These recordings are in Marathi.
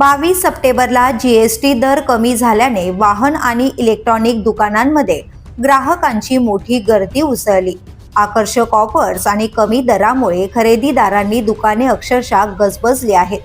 बावीस सप्टेंबरला जीएसटी दर कमी झाल्याने वाहन आणि इलेक्ट्रॉनिक दुकानांमध्ये ग्राहकांची मोठी गर्दी उसळली. आकर्षक ऑफर्स आणि कमी दरामुळे खरेदीदारांनी दुकाने अक्षरशः गजबजली आहेत.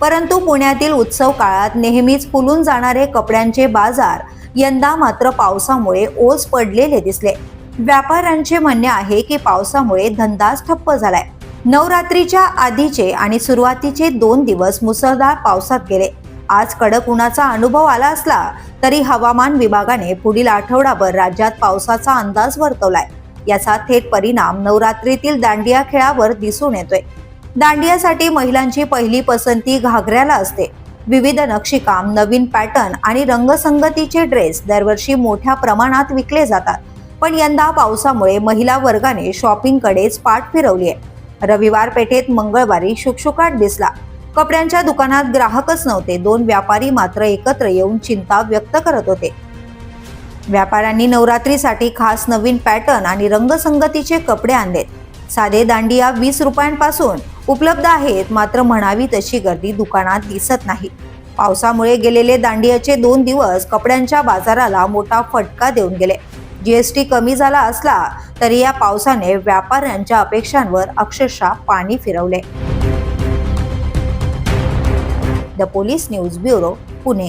परंतु पुण्यातील उत्सव काळात नेहमीच फुलून जाणारे कपड्यांचे बाजार यंदा मात्र पावसामुळे ओस पडलेले दिसले. व्यापाऱ्यांचे म्हणणे आहे की पावसामुळे धंदाच ठप्प झालाय. नवरात्रीच्या आधीचे आणि सुरुवातीचे दोन दिवस मुसळधार पावसात गेले. आज कडक उन्हाचा अनुभव आला असला तरी हवामान विभागाने पुढील आठवडाभर राज्यात पावसाचा अंदाज वर्तवलाय. याचा थेट परिणाम नवरात्रीतील दांडिया खेळावर दिसून येतोय. दांडियासाठी महिलांची पहिली पसंती घागऱ्याला असते. विविध नक्षीकाम नवीन पॅटर्न आणि रंगसंगतीचे ड्रेस दरवर्षी मोठ्या प्रमाणात विकले जातात. पण यंदा पावसामुळे महिला वर्गाने शॉपिंगकडेच पाठ फिरवली आहे रविवार पेठेत मंगळवारी शुकशुकाट दिसला. कपड्यांच्या दुकानात ग्राहकच नव्हते. दोन व्यापारी मात्र एकत्र येऊन चिंता व्यक्त करत होते. व्यापाऱ्यांनी नवरात्रीसाठी खास नवीन पॅटर्न आणि रंगसंगतीचे कपडे आणलेत. साधे दांडिया वीस रुपयांपासून उपलब्ध आहेत मात्र म्हणावी तशी गर्दी दुकानात दिसत नाही. पावसामुळे गेलेले दांडियाचे दोन दिवस कपड्यांच्या बाजाराला मोठा फटका देऊन गेले. जीएसटी कमी झाला असला तरी या पावसाने व्यापाऱ्यांच्या अपेक्षांवर अक्षरशः पाणी फिरवले. The police news bureau Pune.